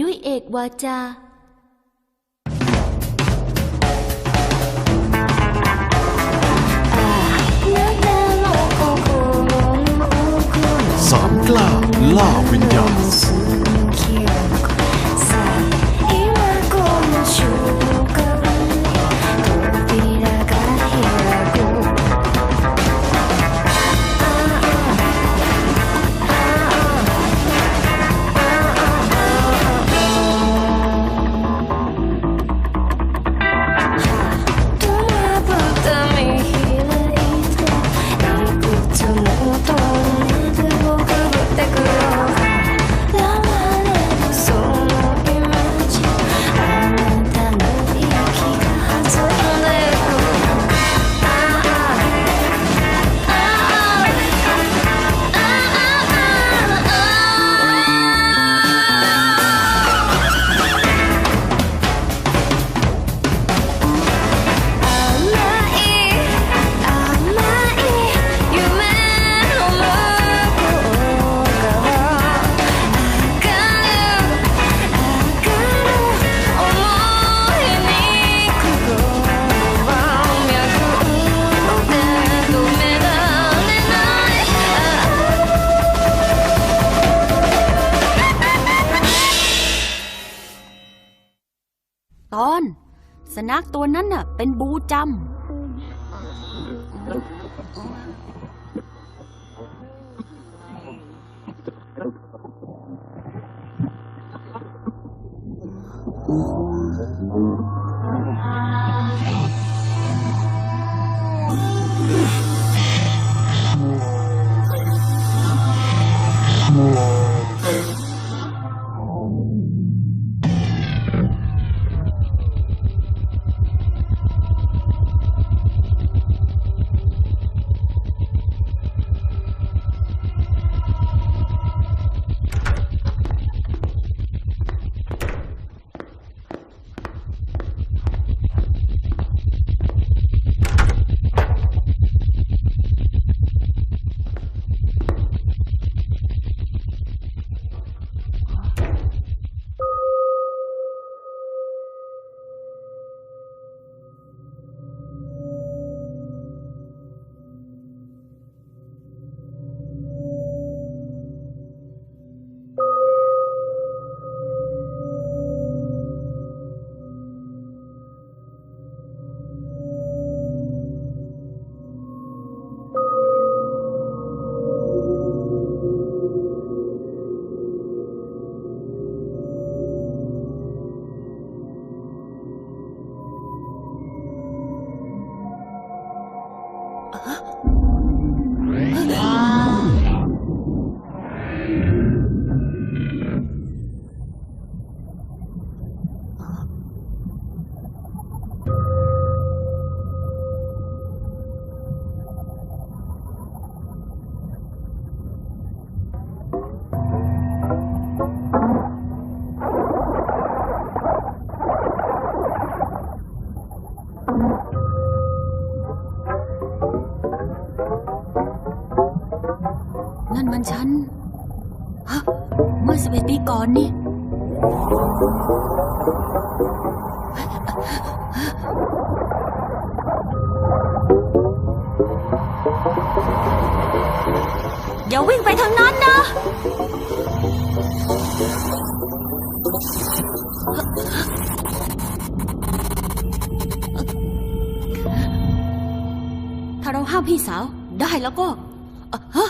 ด้วยเอกวาจา กล้าล่าวิญญาณ นั่น ก่อนนี่ อย่าวิ่งไปทางนั้นนะ ถ้าเราห้ามพี่สาวได้แล้วก็เอ่อฮะ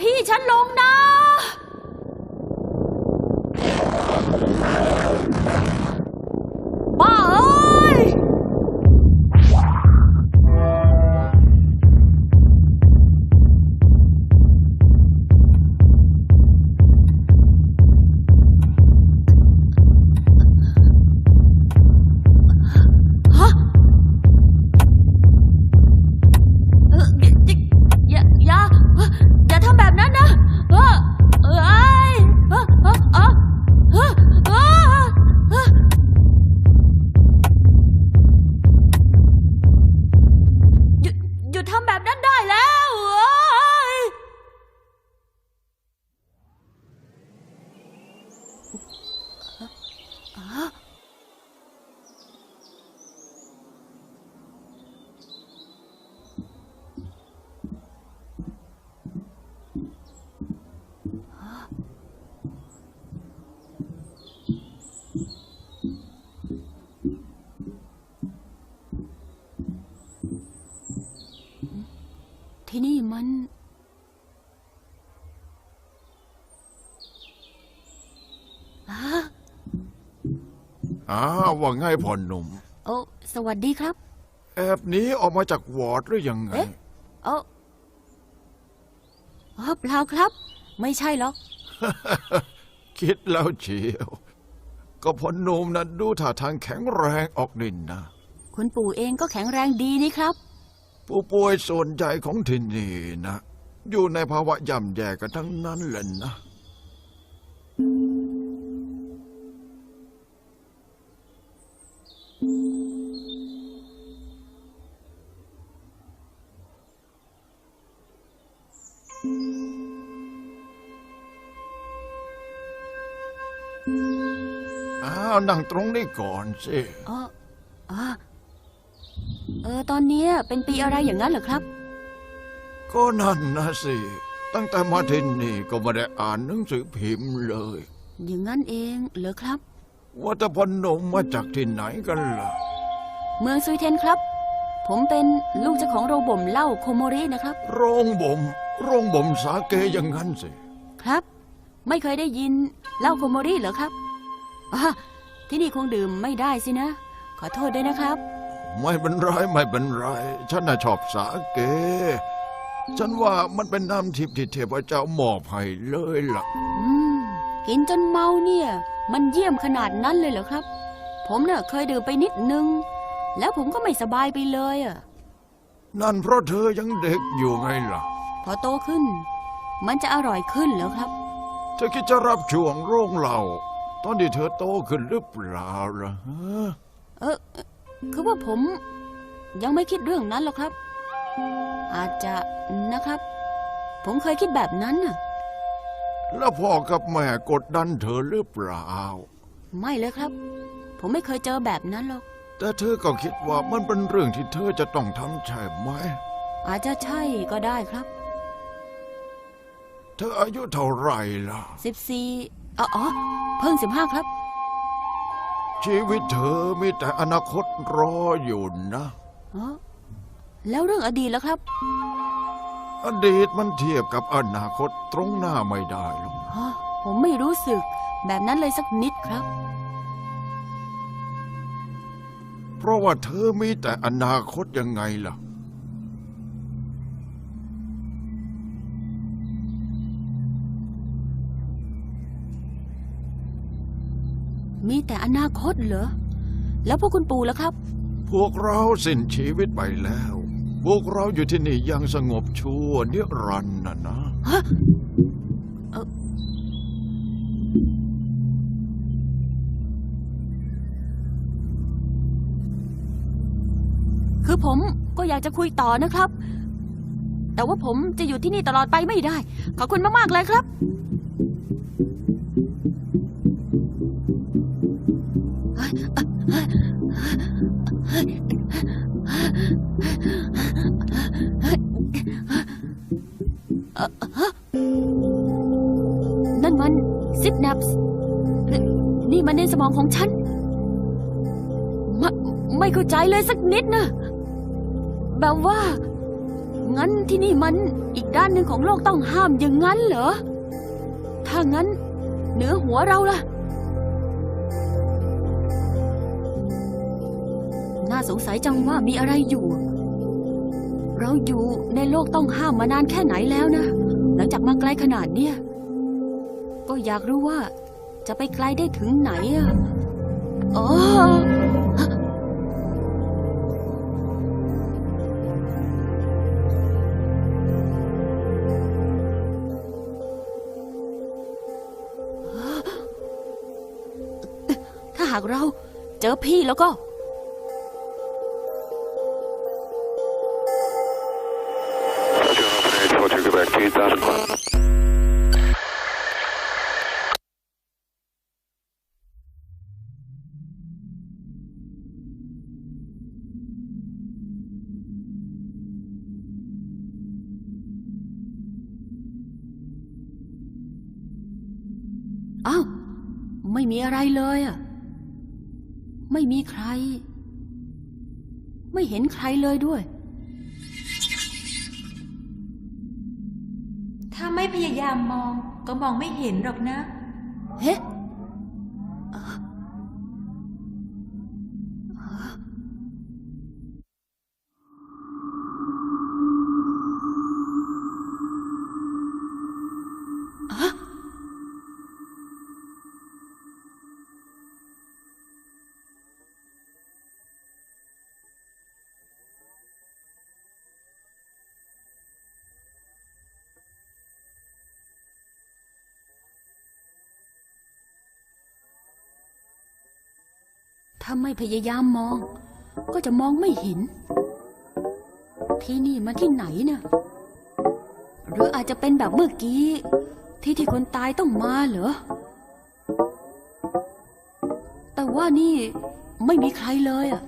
พี่ฉันลงนะ มัน อ้าวว่าไงพ่อหนุ่ม โอ้สวัสดีครับ แอบหนีออกมาจากวอร์ดหรือยังไง เอ๊ะ โอ้อ๋อเปล่าครับ ไม่ใช่หรอกคิดแล้วเชียว ก็พ่อหนุ่มนะดูท่าทางแข็งแรงออกนินนะ คุณปู่เองก็แข็งแรงดีนี่ครับ ผู้ป่วยส่วนใหญ่ของที่นี่นะ อยู่ในภาวะย่ำแย่กันทั้งนั้นแหละนะ อ้าว นั่งตรงนี้ก่อนสิอ๋ออ๋อ เออตอนเนี้ยเป็นปีอะไรอย่างนั้นเหรอครับ ก็นั่นนะสิ ตั้งแต่มาที่นี่ก็ไม่ได้อ่านหนังสือพิมพ์เลย อย่างนั้นเองเหรอครับ ว่าแต่พอหนมมาจากที่ไหนกันล่ะ เมืองซุยเทนครับ ผมเป็นลูกเจ้าของโรงบ่มเหล้าโคโมรินะครับ โรงบ่ม โรงบ่มสาเกอย่างนั้นสิ ครับ ไม่เคยได้ยินเหล้าโคโมริเหรอครับอ่าที่นี่คงดื่มไม่ได้สินะ ขอโทษด้วยนะครับ ไม่เป็นไรไม่เป็นไร ฉันน่ะชอบสาเก ฉันว่ามันเป็นน้ำทิพย์ที่เทพเจ้ามอบให้เลยล่ะ อืม กินจนเมาเนี่ย มันเยี่ยมขนาดนั้นเลยเหรอครับ ผมเน่ะเคยดื่มไปนิดนึง แล้วผมก็ไม่สบายไปเลยอะ นั่นเพราะเธอยังเด็กอยู่ไงล่ะ พอโตขึ้น มันจะอร่อยขึ้นเหรอครับ เธอคิดจะรับช่วงโรงเหล่าตอนที่เธอโตขึ้นหรือเปล่าล่ะฮะ เออเอ่อ คือว่าผมยังไม่คิดเรื่องนั้นหรอกครับ อาจจะนะครับ ผมเคยคิดแบบนั้นน่ะ แล้วพ่อกับแม่กดดันเธอหรือเปล่า ไม่เลยครับ ผมไม่เคยเจอแบบนั้นหรอก แต่เธอก็คิดว่ามันเป็นเรื่องที่เธอจะต้องทำใช่ไหม อาจจะใช่ก็ได้ครับ เธออายุเท่าไหร่ล่ะสิบสี่อ๋ออ๋อเพิ่งสิบห้าครับ ชีวิตเธอมีแต่อนาคตรออยู่นะอ๋อแล้วเรื่องอดีตแล้วครับอดีตมันเทียบกับอนาคตตรงหน้าไม่ได้หรอกอ๋อผมไม่รู้สึกแบบนั้นเลยสักนิดครับ เพราะว่าเธอมีแต่อนาคตยังไงล่ะ มีแต่อนาคตเหรอ แล้วพวกคุณปู่ล่ะครับ พวกเราสิ้นชีวิตไปแล้ว พวกเราอยู่ที่นี่อยังสงบชั่วนิรันดร์นะนะฮะเอ่อคือผมก็อยากจะคุยต่อนะครับ แต่ว่าผมจะอยู่ที่นี่ตลอดไปไม่ได้ ขอบคุณมาก ๆ เลยครับ ซิปนับส์นี่มันในสมองของฉัน ไม่ไม่เข้าใจเลยสักนิดนะ แบบว่า งั้นที่นี่มันอีกด้านหนึ่งของโลกต้องห้ามอย่างนั้นเหรอ ถ้างั้น เหนือหัวเราล่ะ น่าสงสัยจังว่ามีอะไรอยู่ เราอยู่ในโลกต้องห้ามมานานแค่ไหนแล้วนะ หลังจากมาไกลขนาดเนี้ย ก็อยากรู้ว่า จะไปไกลได้ถึงไหนอะอ๋อถ้าหากเราเจอพี่แล้วก็ อ้าวไม่มีอะไรเลยอะ ไม่มีใคร ไม่เห็นใครเลยด้วย ถ้าไม่พยายามมองก็มองไม่เห็นหรอกนะ เฮ้าไม่พยายามมอง ก็จะมองไม่เห็น ที่นี่มันที่ไหนนะหรืออาจจะเป็นแบบเมื่อกี้ ที่ที่คนตายต้องมาเหรอ แต่ว่านี่ไม่มีใครเลยอะ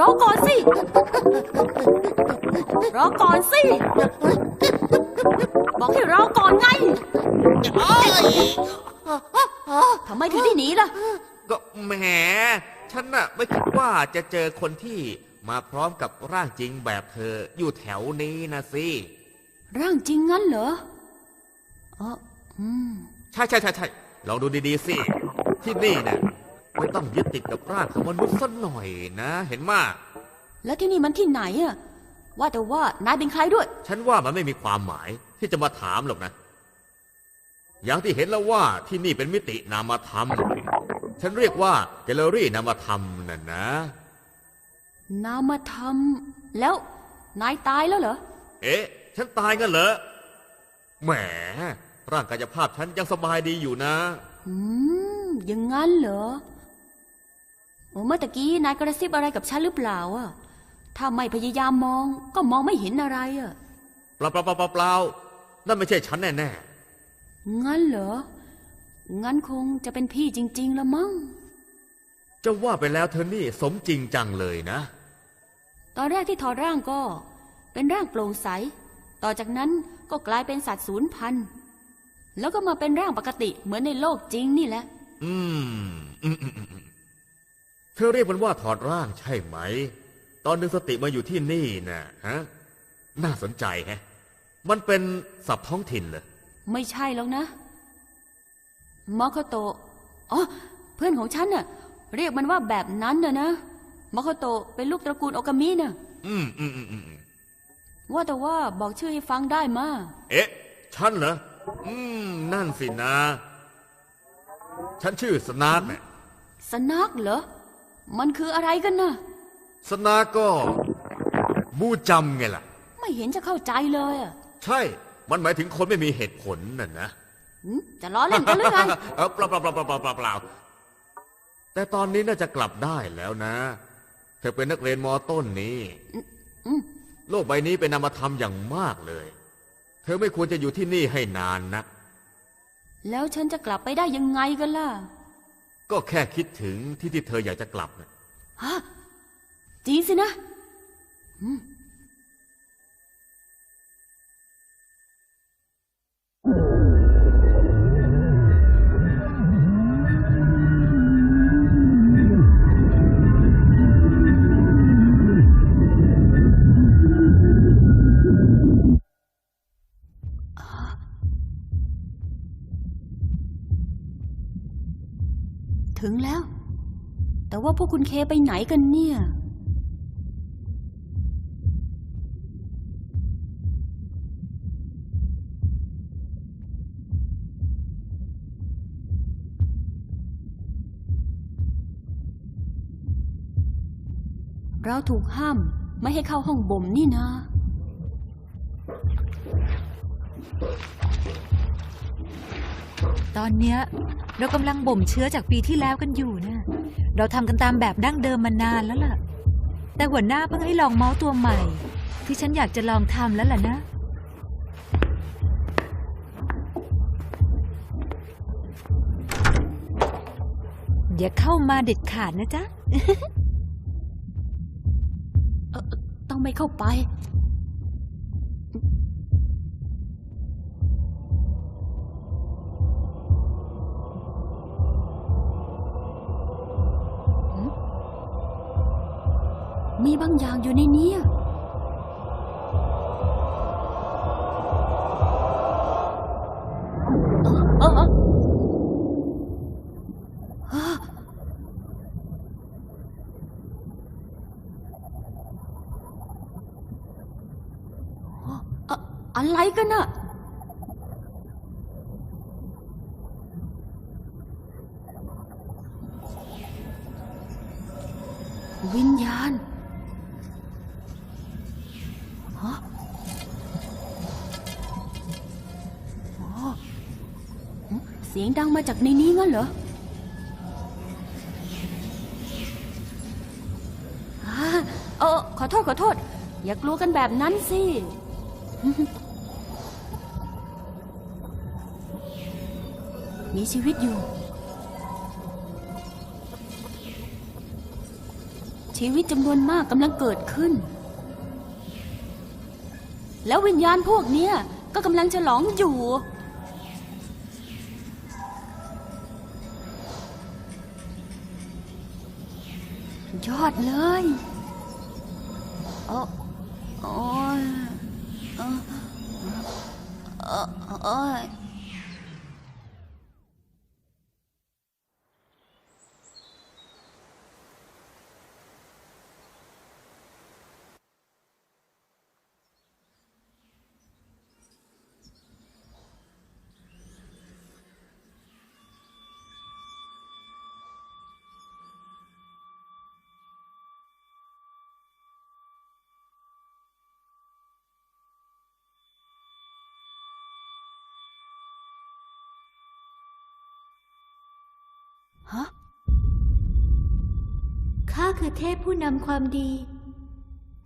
รอรอก่อนสิ รอก่อนสิ บอกให้รอก่อนไงทำไมถึงได้หนีล่ะ ก็แหม ฉันน่ะไม่คิดว่าจะเจอคนที่มาพร้อมกับร่างจริงแบบเธออยู่แถวนี้นะสิ ร่างจริงงั้นเหรอเอออืม ใช่ใช่ใช่ใช่ลองดูดีๆสิ ที่นี่เนี่ย ไม่ต้องยึดติดกับร่างของมนุษย์สักหน่อยนะ เห็นมาแล้วที่นี่มันที่ไหนอะว่าแต่ว่านายเป็นใครด้วย ฉันว่ามันไม่มีความหมายที่จะมาถามหรอกนะ อย่างที่เห็นแล้วว่าที่นี่เป็นมิตินามธรรม ฉันเรียกว่าแกลเลอรี่นามธรรมน่ะนะ นามธรรม แล้วนายตายแล้วเหรอ เอ๊ะ ฉันตายงั้นเหรอ แหม ร่างกายภาพฉันยังสบายดีอยู่นะ อืมอย่างงั้นเหรอโอ้ เมื่อตะกี้นายกระซิบอะไรกับฉันหรือเปล่าอะถ้าไม่พยายามมองก็มองไม่เห็นอะไรอะเปล่าเปล่าเปล่าเปล่าเปล่านั่นไม่ใช่ฉันแน่งั้นเหรอ งั้นคงจะเป็นพี่จริง ๆละมั้งๆจะว่าไปแล้วเธอนี่สมจริงจังเลยนะ ตอนแรกที่ถอดร่างก็ เป็นร่างโปร่งใส ต่อจากนั้นก็กลายเป็นสัตว์สูญพันธุ์แล้วก็มาเป็นร่างปกติเหมือนในโลกจริงนี่แหละ อืมอืมอืมอืมอืม เธอเรียกมันว่าถอดร่างใช่ไหม ตอนนึงสติมาอยู่ที่นี่นะฮะ น่าสนใจแฮะ มันเป็นศัพท์ท้องถิ่นเหรอ ไม่ใช่หรอกนะมอคโตะอ๋อเพื่อนของฉันน่ะ เรียกมันว่าแบบนั้นน่ะนะมอคโตะเป็นลูกตระกูลโอกามิน่ะอืมอืมอืมอืมอืมว่าแต่ว่าบอกชื่อให้ฟังได้มาเอ๊ะ ฉันเหรอ อืม นั่นสินะ ฉันชื่อสนาร์กเนี่ยสนักเหรอ มันคืออะไรกันน่ะสนาร์กก็บูจำไงล่ะ ไม่เห็นจะเข้าใจเลยอะใช่ มันหมายถึงคนไม่มีเหตุผลน่ะนะหืมจะล้อเล่นกันหรือไง เออเปล่าเปล่าเปล่าเปล่าเปล่าเปล่าเปล่าแต่ตอนนี้น่าจะกลับได้แล้วนะ เธอเป็นนักเรียนมอต้นนี้อืม โลกใบนี้เป็นนามธรรมอย่างมากเลย เธอไม่ควรจะอยู่ที่นี่ให้นานนะ แล้วฉันจะกลับไปได้ยังไงกันล่ะ ก็แค่คิดถึงที่ที่เธออยากจะกลับนะฮะจริงสินะ อืม พวกคุณเคไปไหนกันเนี่ย เราถูกห้ามไม่ให้เข้าห้องบ่มนี่นะ ตอนเนี้ย เรากำลังบ่มเชื้อจากปีที่แล้วกันอยู่นะ เราทำกันตามแบบดั้งเดิมมานานแล้วล่ะ แต่หัวหน้าเพิ่งให้ลองเมาส์ตัวใหม่ ที่ฉันอยากจะลองทำแล้วล่ะนะ อย่าเข้ามาเด็ดขาดนะจ๊ะ ต้องไม่เข้าไป มีบางอย่างอยู่ในนี้ มาจากในนี้งั้นเหรออ่าเออขอโทษขอโทษ อย่ากลัวกันแบบนั้นสิ มีชีวิตอยู่ ชีวิตจำนวนมากกำลังเกิดขึ้น แล้ววิญญาณพวกเนี้ยก็กำลังฉลองอยู่ เลยโอ้โอ้ยเออเออเอ้ย ฮะ ข้าคือเทพผู้นำความดี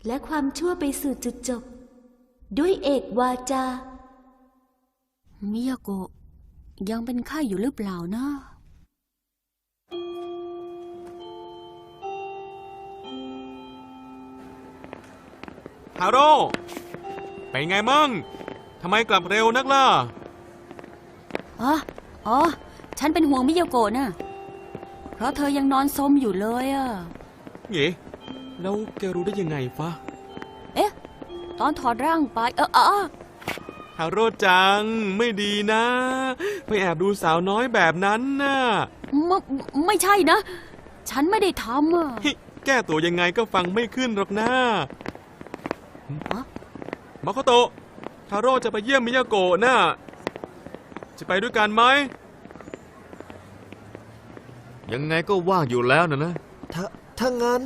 และความชั่วไปสู่จุดจบ ด้วยเอกวาจา มิยาโกะยังเป็นไข้อยู่หรือเปล่านะฮาโร่เป็นไงมั่งทำไมกลับเร็วนักล่ะ อ๋อ อ๋อ ฉันเป็นห่วงมิยาโกะนะ เพราะเธอยังนอนซมอยู่เลยอะ เอ๋แล้วแกรู้ได้ยังไงฟะเอ๊ะ ตอนถอดร่างไปเออเออเออฮาโร่จังไม่ดีนะ ไปแอบดูสาวน้อยแบบนั้นน่ะไม่ไม่ใช่นะ ฉันไม่ได้ทำอะฮิแก้ตัวยังไงก็ฟังไม่ขึ้นหรอกนะฮะมาโคโตะฮาโร่จะไปเยี่ยมมิยาโกะน่ะจะไปด้วยกันไหมยังไงก็ว่างอยู่แล้วนะนะ ถ้า ถ้างั้น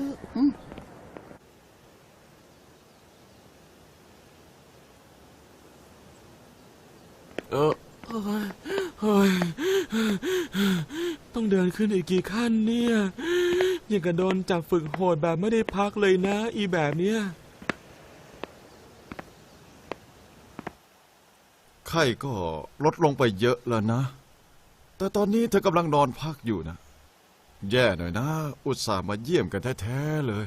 เออเฮ้ยเฮ้ยต้องเดินขึ้นอีกกี่ขั้นเนี่ยยังกระโดนจับฝึกโหดแบบไม่ได้พักเลยนะ อีแบบเนี้ย ไข้ก็ลดลงไปเยอะแล้วนะ แต่ตอนนี้เธอกำลังนอนพักอยู่นะ แย่หน่อยนะ อุตส่าห์มาเยี่ยมกันแท้ๆเลย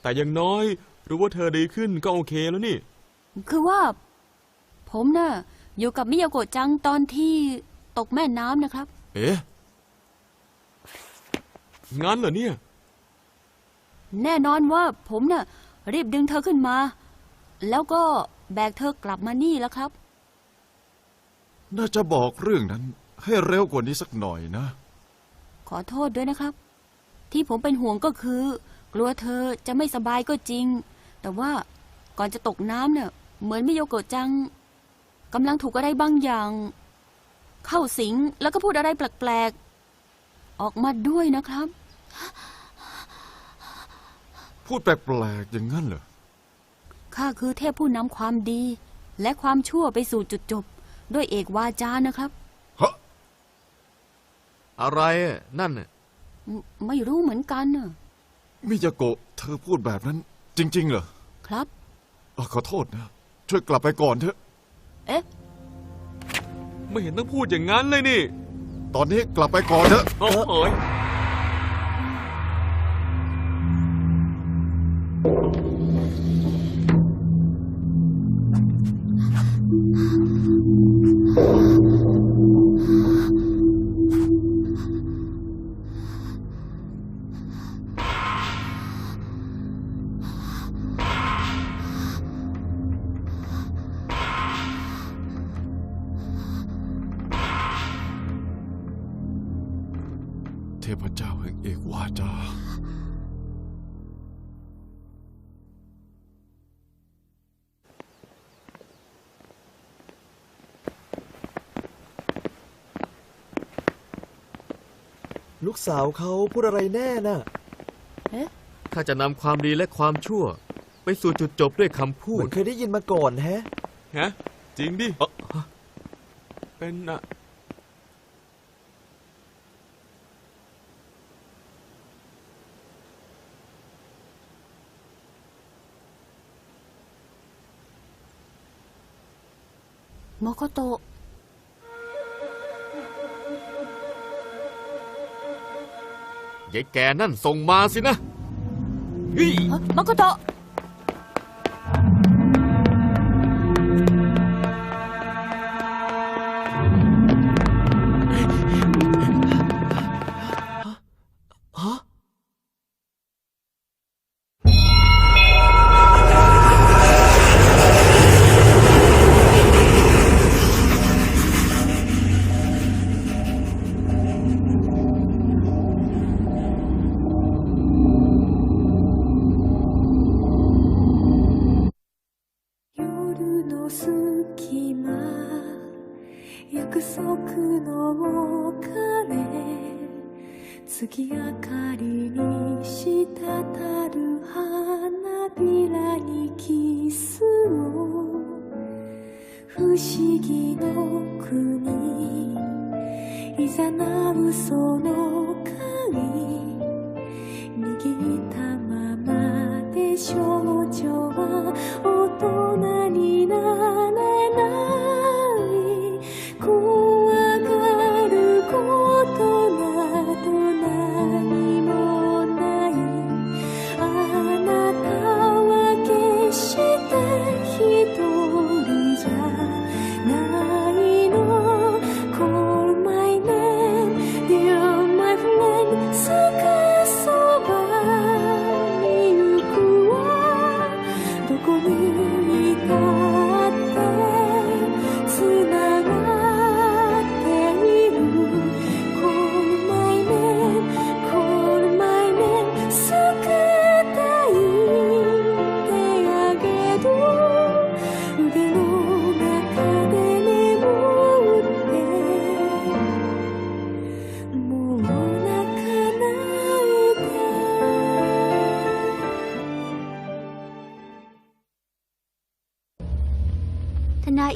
แต่อยังน้อยรู้ว่าเธอดีขึ้นก็โอเคแล้วนี่ คือว่า ผมน่ะ อยู่กับมิยาโกะจังตอนที่ตกแม่น้ำนะครับ เอ๊ะ งั้นเหรอเนี่ย แน่นอนว่าผมน่ะ รีบดึงเธอขึ้นมา แล้วก็แบกเธอกลับมานี่แล้วครับ น่าจะบอกเรื่องนั้น ให้เร็วกว่านี้สักหน่อยนะข อโทษด้วยนะครับ ที่ผมเป็นห่วงก็คือ กลัวเธอจะไม่สบายก็จริง แต่ว่าก่อนจะตกน้ำเนี่ยเหมือนมิโยโกะจังกำลังถูกอะไรบางอย่าง เข้าสิงแล้วก็พูดอะไรแปลกๆ ออกมาด้วยนะครับ พูดแปลกๆอย่างนั้นเหรอข้าคือเทพผู้นำความดี และความชั่วไปสู่จุดจบ ด้วยเอกวาจานะครับฮะ อะไรอะนั่นน่ะไม่ไม่รู้เหมือนกันน่ะมิยาโกะเธอพูดแบบนั้น จริง ๆ เหรอครับ เอ่อขอโทษนะ ช่วยกลับไปก่อนเถอะ เอ๊ะ ไม่เห็นต้องพูดอย่างนั้นเลยนี่ตอนนี้กลับไปก่อนเถอะ โอ้โหย ลูกสาวเขาพูดอะไรแน่น่ะ ข้าจะนำความดีและความชั่ว ไปสู่จุดจบด้วยคำพูเหมืดอนเคยได้ยินมาก่อนแฮะ ฮะจริงดิ เอ้อเป็นอะโมโคโตะ ยายแกนั่นส่งมาสินะเฮ้ยเอ้ยโมโคโตะ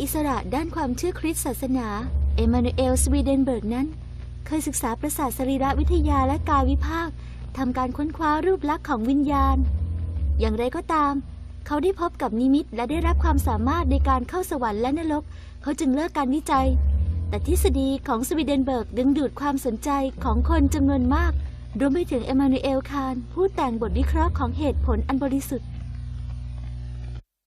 อิสระด้านความเชื่อคริสต์ศาสนา เอมานูเอล สวีเดนเบิร์กนั้น เคยศึกษาประสาทสรีระวิทยาและกายวิภาคทำการค้นคว้ารูปลักษณ์ของวิญญาณ อย่างไรก็ตาม เขาได้พบกับนิมิตและได้รับความสามารถในการเข้าสวรรค์และนรก เขาจึงเลิกการวิจัย แต่ทฤษฎีของสวีเดนเบิร์กดึงดูดความสนใจของคนจำนวนมาก รวมไปถึงเอมานูเอล คานผู้แต่งบทวิเคราะห์ของเหตุผลอันบริสุทธิ์